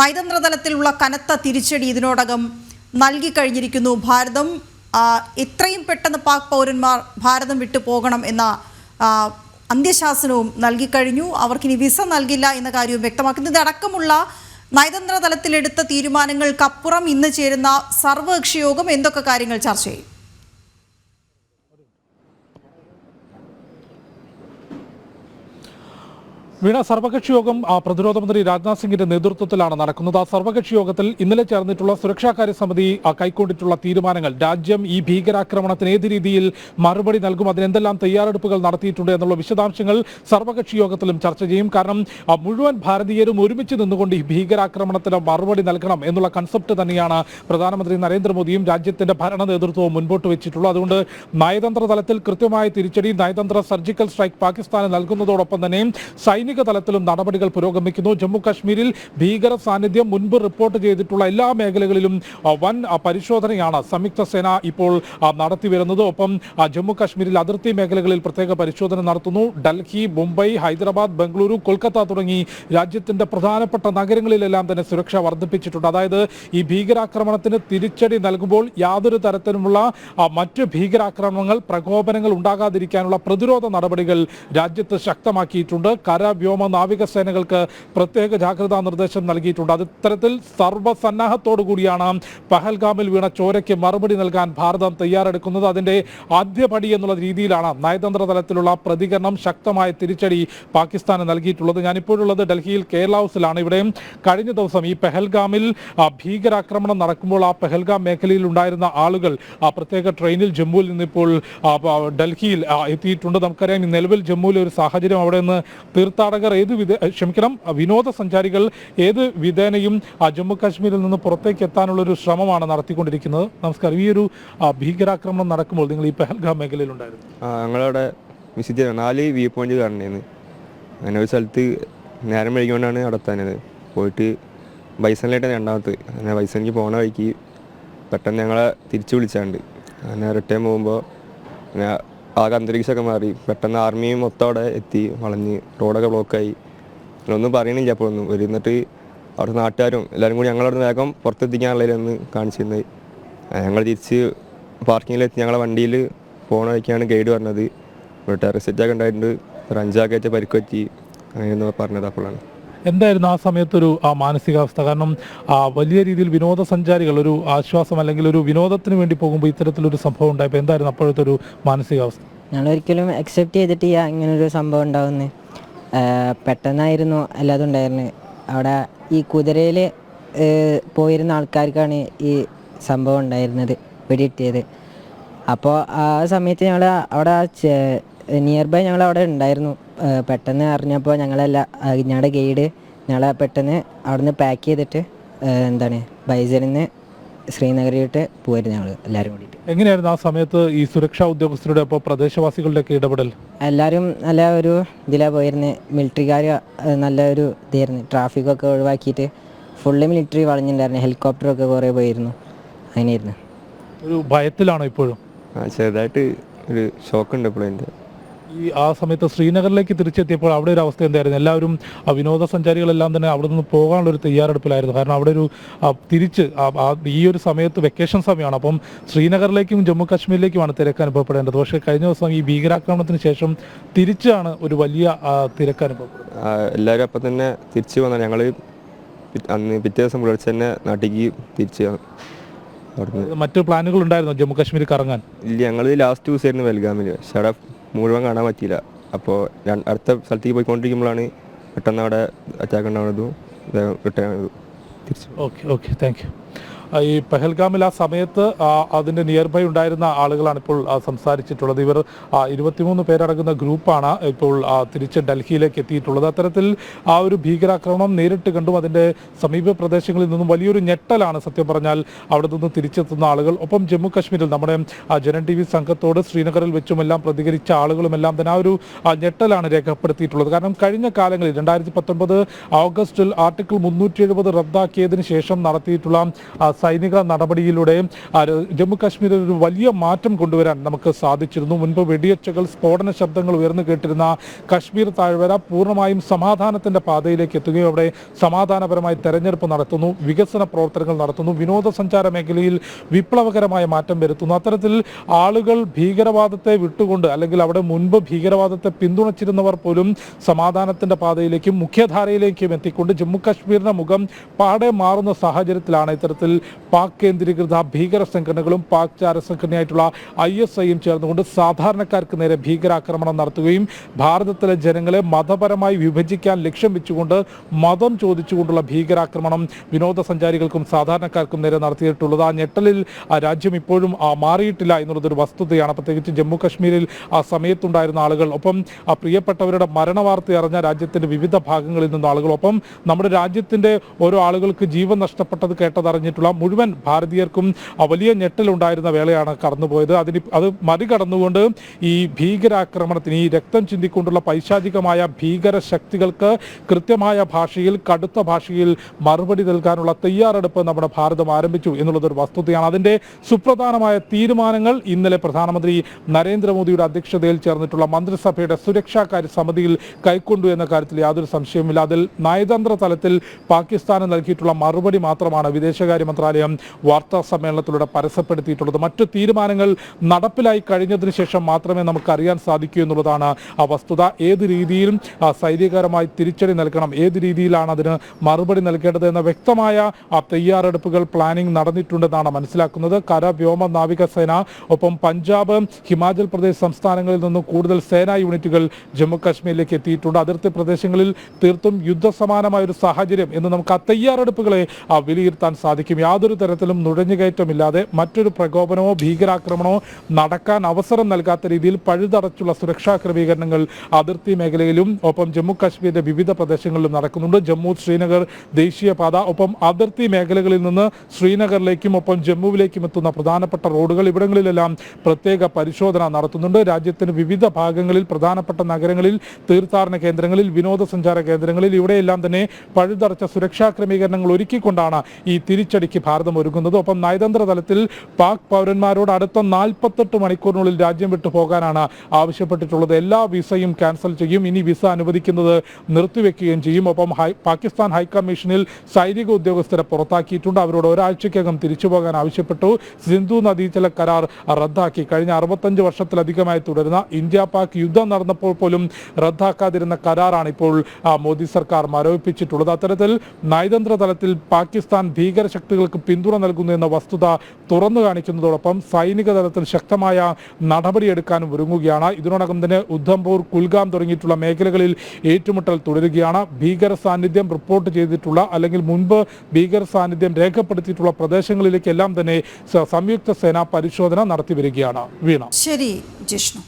നയതന്ത്ര തലത്തിലുള്ള കനത്ത തിരിച്ചടി ഇതിനോടകം നൽകിക്കഴിഞ്ഞിരിക്കുന്നു ഭാരതം എത്രയും പെട്ടെന്ന് പാക് പൗരന്മാർ ഭാരതം വിട്ടു പോകണം എന്ന അന്ത്യശാസനവും നൽകിക്കഴിഞ്ഞു അവർക്കിനി വിസ നൽകില്ല എന്ന കാര്യവും വ്യക്തമാക്കുന്നത് ഇതടക്കമുള്ള നയതന്ത്ര തലത്തിലെടുത്ത തീരുമാനങ്ങൾക്കപ്പുറം ഇന്ന് ചേരുന്ന സർവകക്ഷി യോഗം എന്തൊക്കെ കാര്യങ്ങൾ ചർച്ച ചെയ്യും? വീണ സർവകക്ഷി യോഗം പ്രതിരോധ മന്ത്രി രാജ്നാഥ് സിംഗിന്റെ നേതൃത്വത്തിലാണ് നടക്കുന്നത്. ആ സർവകക്ഷി യോഗത്തിൽ ഇന്നലെ ചേർന്നിട്ടുള്ള സുരക്ഷാകാര്യ സമിതി ആ, കൈക്കൊണ്ടിട്ടുള്ള തീരുമാനങ്ങൾ രാജ്യം ഈ ഭീകരാക്രമണത്തിന് ഏത് രീതിയിൽ മറുപടി നൽകും അതിനെന്തെല്ലാം തയ്യാറെടുപ്പുകൾ നടത്തിയിട്ടുണ്ട് എന്നുള്ള വിശദാംശങ്ങൾ സർവകക്ഷി യോഗത്തിലും ചർച്ച ചെയ്യും. കാരണം മുഴുവൻ ഭാരതീയരും ഒരുമിച്ച് നിന്നുകൊണ്ട് ഈ ഭീകരാക്രമണത്തിന് മറുപടി നൽകണം എന്നുള്ള കൺസെപ്റ്റ് തന്നെയാണ് പ്രധാനമന്ത്രി നരേന്ദ്രമോദിയും രാജ്യത്തിന്റെ ഭരണ നേതൃത്വവും മുൻപോട്ട് വെച്ചിട്ടുള്ളത്. അതുകൊണ്ട് നയതന്ത്ര തലത്തിൽ കൃത്യമായ തിരിച്ചടി നയതന്ത്ര സർജിക്കൽ സ്ട്രൈക്ക് പാകിസ്ഥാന് നൽകുന്നതോടൊപ്പം തന്നെ സൈനിക തലത്തിലും നടപടികൾ പുരോഗമിക്കുന്നു. ജമ്മു കാശ്മീരിൽ ഭീകര സാന്നിധ്യം മുൻപ് റിപ്പോർട്ട് ചെയ്തിട്ടുള്ള എല്ലാ മേഖലകളിലും വൻ പരിശോധനയാണ് സംയുക്ത സേന ഇപ്പോൾ നടത്തിവരുന്നത് നടത്തി വരുന്നത്. ഒപ്പം ജമ്മു കാശ്മീരിൽ അതിർത്തി മേഖലകളിൽ പ്രത്യേക പരിശോധന നടത്തുന്നു. ഡൽഹി മുംബൈ ഹൈദരാബാദ് ബംഗളൂരു കൊൽക്കത്ത തുടങ്ങി രാജ്യത്തിന്റെ പ്രധാനപ്പെട്ട നഗരങ്ങളിലെല്ലാം തന്നെ സുരക്ഷ വർദ്ധിപ്പിച്ചിട്ടുണ്ട്. അതായത് ഈ ഭീകരാക്രമണത്തിന് തിരിച്ചടി നൽകുമ്പോൾ യാതൊരു തരത്തിലുമുള്ള മറ്റ് ഭീകരാക്രമണങ്ങൾ പ്രകോപനങ്ങൾ ഉണ്ടാകാതിരിക്കാനുള്ള പ്രതിരോധ നടപടികൾ രാജ്യത്ത് ശക്തമാക്കിയിട്ടുണ്ട്. കര വ്യോമ നാവികസേനകൾക്ക് പ്രത്യേക ജാഗ്രതാ നിർദ്ദേശം നൽകിയിട്ടുണ്ട്. അത് ഇത്തരത്തിൽ സർവസന്നാഹത്തോടു കൂടിയാണ് പഹൽഗാമിൽ വീണ ചോരയ്ക്ക് മറുപടി നൽകാൻ ഭാരതം തയ്യാറെടുക്കുന്നത്. അതിന്റെ ആദ്യപടി എന്നുള്ള രീതിയിലാണ് നയതന്ത്ര തലത്തിലുള്ള പ്രതികരണം ശക്തമായ തിരിച്ചടി പാകിസ്ഥാന് നൽകിയിട്ടുള്ളത്. ഞാനിപ്പോഴുള്ളത് ഡൽഹിയിൽ കേരള ഹൗസിലാണ്. ഇവിടെ കഴിഞ്ഞ ദിവസം ഈ പെഹൽഗാമിൽ ഭീകരാക്രമണം നടക്കുമ്പോൾ ആ പെഹൽഗാം മേഖലയിൽ ഉണ്ടായിരുന്ന ആളുകൾ ആ പ്രത്യേക ട്രെയിനിൽ ജമ്മുവിൽ നിന്ന് ഇപ്പോൾ ആ, ആ, ഡൽഹിയിൽ എത്തിയിട്ടുണ്ട്. നമുക്കറിയാം നിലവിൽ ജമ്മുവിലെ ഒരു സാഹചര്യം അവിടെ നിന്ന് തീർത്ഥാടകർ ഏത് വിധ ക്ഷമിക്കണം വിനോദസഞ്ചാരികൾ ഏത് വിധേനയും ജമ്മു കാശ്മീരിൽ നിന്ന് പുറത്തേക്ക് എത്താനുള്ള ഒരു ശ്രമമാണ് നടത്തിക്കൊണ്ടിരിക്കുന്നത്. നമസ്കാരം. ഈ ഒരു ഭീകരാക്രമണം നടക്കുമ്പോൾ നിങ്ങൾ ഈ പെഹൽഗാം മേഖലയിൽ ഉണ്ടായിരുന്നു? നാല് വ്യൂ പോയിന്റ് കാണണേന്ന് അങ്ങനെ ഒരു സ്ഥലത്ത് നേരം വൈകിക്കൊണ്ടാണ് അവിടെ എത്താനത് പോയിട്ട് ബൈസനിലായിട്ട് രണ്ടാമത്ത്. അങ്ങനെ ബൈസണിക്ക് പോണ വഴിക്ക് പെട്ടെന്ന് ഞങ്ങളെ തിരിച്ചു വിളിച്ചാണ്ട്. അങ്ങനെ റിട്ടേൺ പോകുമ്പോൾ ആകെ അന്തരീക്ഷമൊക്കെ മാറി. പെട്ടെന്ന് ആർമിയും മൊത്തം അവിടെ എത്തി. വളഞ്ഞ് റോഡൊക്കെ ബ്ലോക്കായി ഒന്നും പറയണില്ല അപ്പോൾ ഒന്നും. ഒരു എന്നിട്ട് അവിടെ നാട്ടുകാരും എല്ലാവരും കൂടി ഞങ്ങളവിടെ വേഗം പുറത്തെത്തിക്കാനുള്ളതിലൊന്ന് കാണിച്ചിരുന്നത്. ഞങ്ങൾ തിരിച്ച് പാർക്കിങ്ങിലെത്തി ഞങ്ങളെ വണ്ടിയിൽ പോകണ വയ്ക്കാണ് ഗൈഡ് പറഞ്ഞത്. ഇവിടെ ടെറസ് ഒക്കെ ഉണ്ടായിട്ടുണ്ട്. ഒരു അഞ്ചാക്കേറ്റ പരിക്ക് പറഞ്ഞത് അപ്പോഴാണ്. എന്തായിരുന്നു ആ സമയത്തൊരു ആ മാനസികാവസ്ഥ? കാരണം വലിയ രീതിയിൽ വിനോദസഞ്ചാരികൾ ഒരു ആശ്വാസം അല്ലെങ്കിൽ ഒരു വിനോദത്തിന് വേണ്ടി പോകുമ്പോൾ ഇത്തരത്തിലൊരു സംഭവം ഉണ്ടായപ്പോൾ എന്തായിരുന്നു അപ്പോഴത്തെ ഒരു മാനസികാവസ്ഥ? ഞങ്ങൾ ഒരിക്കലും അക്സെപ്റ്റ് ചെയ്തിട്ടില്ല ഒരു സംഭവം ഉണ്ടാവുമെന്ന് ആഹ് പെട്ടെന്നായിരുന്നു എല്ലാതും ഉണ്ടായിരുന്നത് അവിടെ ഈ കുതിരയിൽ പോയിരുന്ന ആൾക്കാർക്കാണ് ഈ സംഭവം ഉണ്ടായിരുന്നത് വെടിയിട്ടിയത് അപ്പോൾ ആ സമയത്ത് ഞങ്ങൾ അവിടെ നിയർ ബൈ ഞങ്ങൾ അവിടെ ഉണ്ടായിരുന്നു. പെട്ടെന്ന് അറിഞ്ഞപ്പോൾ ഞങ്ങളെല്ലാം ഞങ്ങളുടെ ഗൈഡ് ഞങ്ങളെ പെട്ടെന്ന് അവിടുന്ന് പാക്ക് ചെയ്തിട്ട് എന്താണ് ബൈസറിൽ നിന്ന് ശ്രീനഗറിലോട്ട് പോയിരുന്നു ഞങ്ങൾ എല്ലാവരും കൂടിയിട്ട്. എങ്ങനെയായിരുന്നു ആ സമയത്ത് ഈ സുരക്ഷാ ഉദ്യോഗസ്ഥരുടെ പ്രദേശവാസികളുടെ പ്രദേശവാസികളുടെയൊക്കെ ഇടപെടൽ? എല്ലാവരും നല്ല ഒരു ഇതിലാണ് പോയിരുന്നത് മിലിറ്ററിക്കാർ നല്ല ഒരു ഇതായിരുന്നു. ട്രാഫിക്കൊക്കെ ഒഴിവാക്കിയിട്ട് ഫുള്ള് മിലിറ്ററി വളഞ്ഞിട്ടുണ്ടായിരുന്നു ഹെലികോപ്റ്ററൊക്കെ കുറേ പോയിരുന്നു. അങ്ങനെയായിരുന്നു. ഒരു ഭയത്തിലാണോ ഇപ്പോഴും? ചെറുതായിട്ട് ഒരു ഷോക്ക് ഉണ്ട് ഇപ്പോഴും എന്റെ. ഈ ആ സമയത്ത് ശ്രീനഗറിലേക്ക് തിരിച്ചെത്തിയപ്പോൾ അവിടെ ഒരു അവസ്ഥ എന്തായിരുന്നു? എല്ലാവരും വിനോദസഞ്ചാരികളെല്ലാം തന്നെ അവിടെ നിന്ന് പോകാനുള്ള ഒരു തയ്യാറെടുപ്പിലായിരുന്നു. കാരണം അവിടെ ഒരു തിരിച്ച് ഈ ഒരു സമയത്ത് വെക്കേഷൻ സമയമാണ്. അപ്പം ശ്രീനഗറിലേക്കും ജമ്മു കാശ്മീരിലേക്കുമാണ് തിരക്ക് അനുഭവപ്പെടേണ്ടത്. പക്ഷേ കഴിഞ്ഞ ദിവസം ഈ ഭീകരാക്രമണത്തിന് ശേഷം തിരിച്ചാണ് ഒരു വലിയ തിരക്ക് അനുഭവപ്പെടുന്നത്. എല്ലാവരും അപ്പം തന്നെ തിരിച്ചു വന്നാൽ ഞങ്ങൾ അന്ന് പിറ്റേ ദിവസം പുലർച്ചെ തന്നെ നാട്ടിലേക്ക് തിരിച്ചു മറ്റു പ്ലാനുകൾ ഉണ്ടായിരുന്നോ ജമ്മു കാശ്മീർ കറങ്ങാൻ? ഇല്ല ഞങ്ങൾ ലാസ്റ്റ് ദിവസമായിരുന്നു വെൽഗാമിൽ പക്ഷേ അവിടെ മുഴുവൻ കാണാൻ പറ്റിയില്ല. അപ്പോൾ അടുത്ത സ്ഥലത്തേക്ക് പോയിക്കൊണ്ടിരിക്കുമ്പോഴാണ് പെട്ടെന്ന് അവിടെ അറ്റാക്ക് ഉണ്ടാവുന്നതും റിട്ടേൺ തിരിച്ചു. ഓക്കെ ഓക്കെ താങ്ക് യു ഈ പെഹൽഗാമിൽ ആ സമയത്ത് അതിന്റെ നിയർ ബൈ ഉണ്ടായിരുന്ന ആളുകളാണ് ഇപ്പോൾ സംസാരിച്ചിട്ടുള്ളത്. ഇവർ ഇരുപത്തിമൂന്ന് പേരടങ്ങുന്ന ഗ്രൂപ്പാണ് ഇപ്പോൾ തിരിച്ച് ഡൽഹിയിലേക്ക് എത്തിയിട്ടുള്ളത്. അത്തരത്തിൽ ആ ഒരു ഭീകരാക്രമണം നേരിട്ട് കണ്ടും അതിന്റെ സമീപ പ്രദേശങ്ങളിൽ നിന്നും വലിയൊരു ഞെട്ടലാണ് സത്യം പറഞ്ഞാൽ അവിടെ നിന്ന് തിരിച്ചെത്തുന്ന ആളുകൾ. ഒപ്പം ജമ്മു കാശ്മീരിൽ നമ്മുടെ ജനൻ ടി വി സംഘത്തോട് ശ്രീനഗറിൽ വെച്ചുമെല്ലാം പ്രതികരിച്ച ആളുകളുമെല്ലാം തന്നെ ആ ഒരു ഞെട്ടലാണ് രേഖപ്പെടുത്തിയിട്ടുള്ളത്. കാരണം കഴിഞ്ഞ കാലങ്ങളിൽ രണ്ടായിരത്തി പത്തൊൻപത് ഓഗസ്റ്റിൽ ആർട്ടിക്കിൾ മുന്നൂറ്റി എഴുപത് റദ്ദാക്കിയതിനു ശേഷം നടത്തിയിട്ടുള്ള സൈനിക നടപടിയിലൂടെ ജമ്മു കാശ്മീരിൽ ഒരു വലിയ മാറ്റം കൊണ്ടുവരാൻ നമുക്ക് സാധിച്ചിരുന്നു. മുൻപ് വെടിയൊച്ചകൾ സ്ഫോടന ശബ്ദങ്ങൾ ഉയർന്നു കേട്ടിരുന്ന കശ്മീർ താഴ്വര പൂർണമായും സമാധാനത്തിന്റെ പാതയിലേക്ക് എത്തുകയും അവിടെ സമാധാനപരമായി തെരഞ്ഞെടുപ്പ് നടത്തുന്നു വികസന പ്രവർത്തനങ്ങൾ നടത്തുന്നു വിനോദസഞ്ചാര മേഖലയിൽ വിപ്ലവകരമായ മാറ്റം വരുത്തുന്നു. അത്തരത്തിൽ ആളുകൾ ഭീകരവാദത്തെ വിട്ടുകൊണ്ട് അല്ലെങ്കിൽ അവിടെ മുൻപ് ഭീകരവാദത്തെ പിന്തുണച്ചിരുന്നവർ പോലും സമാധാനത്തിന്റെ പാതയിലേക്കും മുഖ്യധാരയിലേക്കും എത്തിക്കൊണ്ട് ജമ്മു കാശ്മീരിന്റെ മുഖം പാടെ മാറുന്ന സാഹചര്യത്തിലാണ് ഇത്തരത്തിൽ പാക് കേന്ദ്രീകൃത ഭീകര സംഘടനകളും പാക് ചാര സംഘടനയായിട്ടുള്ള ഐ എസ് ഐയും ചേർന്നുകൊണ്ട് സാധാരണക്കാർക്ക് നേരെ ഭീകരാക്രമണം നടത്തുകയും ഭാരതത്തിലെ ജനങ്ങളെ മതപരമായി വിഭജിക്കാൻ ലക്ഷ്യം വെച്ചുകൊണ്ട് മതം ചോദിച്ചുകൊണ്ടുള്ള ഭീകരാക്രമണം വിനോദസഞ്ചാരികൾക്കും സാധാരണക്കാർക്കും നേരെ നടത്തിയിട്ടുള്ളത്. ആ ഞെട്ടലിൽ ആ രാജ്യം ഇപ്പോഴും മാറിയിട്ടില്ല എന്നുള്ളതൊരു വസ്തുതയാണ്. പ്രത്യേകിച്ച് ജമ്മു കാശ്മീരിൽ ആ സമയത്തുണ്ടായിരുന്ന ആളുകൾ. ഒപ്പം ആ പ്രിയപ്പെട്ടവരുടെ മരണവാർത്ത അറിഞ്ഞ രാജ്യത്തിന്റെ വിവിധ ഭാഗങ്ങളിൽ നിന്ന് ആളുകൾ ഒപ്പം നമ്മുടെ രാജ്യത്തിന്റെ ഓരോ ആളുകൾക്ക് ജീവൻ നഷ്ടപ്പെട്ടത് കേട്ടതറിഞ്ഞിട്ടുള്ള മുഴുവൻ ഭാരതീയർക്കും വലിയ ഞെട്ടലുണ്ടായിരുന്ന വേളയാണ് കടന്നുപോയത്. അതിന് അത് മറികടന്നുകൊണ്ട് ഈ ഭീകരാക്രമണത്തിന് ഈ രക്തം ചിന്തിക്കൊണ്ടുള്ള പൈശാചികമായ ഭീകര ശക്തികൾക്ക് കൃത്യമായ ഭാഷയിൽ കടുത്ത ഭാഷയിൽ മറുപടി നൽകാനുള്ള തയ്യാറെടുപ്പ് നമ്മുടെ ഭാരതം ആരംഭിച്ചു എന്നുള്ളതൊരു വസ്തുതയാണ്. അതിന്റെ സുപ്രധാനമായ തീരുമാനങ്ങൾ ഇന്നലെ പ്രധാനമന്ത്രി നരേന്ദ്രമോദിയുടെ അധ്യക്ഷതയിൽ ചേർന്നിട്ടുള്ള മന്ത്രിസഭയുടെ സുരക്ഷാകാര്യ സമിതിയിൽ കൈക്കൊണ്ടു എന്ന കാര്യത്തിൽ യാതൊരു സംശയവുമില്ല. അതിൽ നയതന്ത്ര തലത്തിൽ പാകിസ്ഥാന് നൽകിയിട്ടുള്ള മറുപടി മാത്രമാണ് വിദേശകാര്യ മന്ത്രാലയം വാർത്താ സമ്മേളനത്തിലൂടെ പരസ്യപ്പെടുത്തിയിട്ടുള്ളത്. മറ്റു തീരുമാനങ്ങൾ നടപ്പിലായി കഴിഞ്ഞതിന് ശേഷം മാത്രമേ നമുക്ക് അറിയാൻ സാധിക്കൂ എന്നുള്ളതാണ് ആ വസ്തുത. ഏത് രീതിയിലും സൈനികരമായി തിരിച്ചടി നൽകണം. ഏത് രീതിയിലാണ് അതിന് മറുപടി നൽകേണ്ടത് എന്ന വ്യക്തമായ തയ്യാറെടുപ്പുകൾ പ്ലാനിംഗ് നടന്നിട്ടുണ്ടെന്നാണ് മനസ്സിലാക്കുന്നത്. കര വ്യോമ നാവികസേന ഒപ്പം പഞ്ചാബ് ഹിമാചൽ പ്രദേശ് സംസ്ഥാനങ്ങളിൽ നിന്നും കൂടുതൽ സേനാ യൂണിറ്റുകൾ ജമ്മു കാശ്മീരിലേക്ക് എത്തിയിട്ടുണ്ട്. അതിർത്തി പ്രദേശങ്ങളിൽ തീർത്തും യുദ്ധസമാനമായ ഒരു സാഹചര്യം എന്ന് നമുക്ക് ആ തയ്യാറെടുപ്പുകളെ വിലയിരുത്താൻ സാധിക്കും. യാതൊരു തരത്തിലും നുഴഞ്ഞുകയറ്റമില്ലാതെ മറ്റൊരു പ്രകോപനമോ ഭീകരാക്രമണമോ നടക്കാൻ അവസരം നൽകാത്ത രീതിയിൽ പഴുതടച്ചുള്ള സുരക്ഷാ ക്രമീകരണങ്ങൾ അതിർത്തി മേഖലയിലും ഒപ്പം ജമ്മു കാശ്മീരിന്റെ വിവിധ പ്രദേശങ്ങളിലും നടക്കുന്നുണ്ട്. ജമ്മു ശ്രീനഗർ ദേശീയപാത ഒപ്പം അതിർത്തി മേഖലകളിൽ നിന്ന് ശ്രീനഗറിലേക്കും ഒപ്പം ജമ്മുവിലേക്കും എത്തുന്ന പ്രധാനപ്പെട്ട റോഡുകൾ ഇവിടങ്ങളിലെല്ലാം പ്രത്യേക പരിശോധന നടത്തുന്നുണ്ട്. രാജ്യത്തിന് വിവിധ ഭാഗങ്ങളിൽ പ്രധാനപ്പെട്ട നഗരങ്ങളിൽ തീർത്ഥാടന കേന്ദ്രങ്ങളിൽ വിനോദസഞ്ചാര കേന്ദ്രങ്ങളിൽ ഇവിടെയെല്ലാം തന്നെ പഴുതടച്ച സുരക്ഷാ ക്രമീകരണങ്ങൾ ഒരുക്കിക്കൊണ്ടാണ് ഈ തിരിച്ചടിക്ക് ഭാരതം ഒരുങ്ങുന്നത്. ഒപ്പം നയതന്ത്ര തലത്തിൽ പാക് പൗരന്മാരോട് അടുത്ത നാൽപ്പത്തെട്ട് മണിക്കൂറിനുള്ളിൽ രാജ്യം വിട്ടു പോകാനാണ് ആവശ്യപ്പെട്ടിട്ടുള്ളത്. എല്ലാ വിസയും ക്യാൻസൽ ചെയ്യും. ഇനി വിസ അനുവദിക്കുന്നത് നിർത്തിവെക്കുകയും ചെയ്യും. ഒപ്പം പാകിസ്ഥാൻ ഹൈക്കമ്മീഷനിൽ സൈനിക ഉദ്യോഗസ്ഥരെ പുറത്താക്കിയിട്ടുണ്ട്. അവരോട് ഒരാഴ്ചയ്ക്കകം തിരിച്ചു പോകാൻ ആവശ്യപ്പെട്ടു. സിന്ധു നദീജല കരാർ റദ്ദാക്കി. കഴിഞ്ഞ അറുപത്തഞ്ച് വർഷത്തിലധികമായി തുടരുന്ന ഇന്ത്യ പാക് യുദ്ധം നടന്നപ്പോൾ പോലും റദ്ദാക്കാതിരുന്ന കരാറാണ് ഇപ്പോൾ മോദി സർക്കാർ മരവിപ്പിച്ചിട്ടുള്ളത്. അത്തരത്തിൽ നയതന്ത്ര തലത്തിൽ പാകിസ്ഥാൻ ഭീകര ശക്തികൾക്ക് പിന്തുണ നൽകുന്നു എന്ന വസ്തുത തുറന്നു കാണിക്കുന്നതോടൊപ്പം സൈനിക തലത്തിൽ ശക്തമായ നടപടിയെടുക്കാനും ഒരുങ്ങുകയാണ്. ഇതിനോടകം തന്നെ ഉദ്ധംപൂർ കുൽഗാം തുടങ്ങിയിട്ടുള്ള മേഖലകളിൽ ഏറ്റുമുട്ടൽ തുടരുകയാണ്. ഭീകര സാന്നിധ്യം റിപ്പോർട്ട് ചെയ്തിട്ടുള്ള അല്ലെങ്കിൽ മുൻപ് ഭീകര സാന്നിധ്യം രേഖപ്പെടുത്തിയിട്ടുള്ള പ്രദേശങ്ങളിലേക്കെല്ലാം തന്നെ സംയുക്ത സേന പരിശോധന നടത്തി വരികയാണ്. വീണ. ശരി ജിഷ്ണു.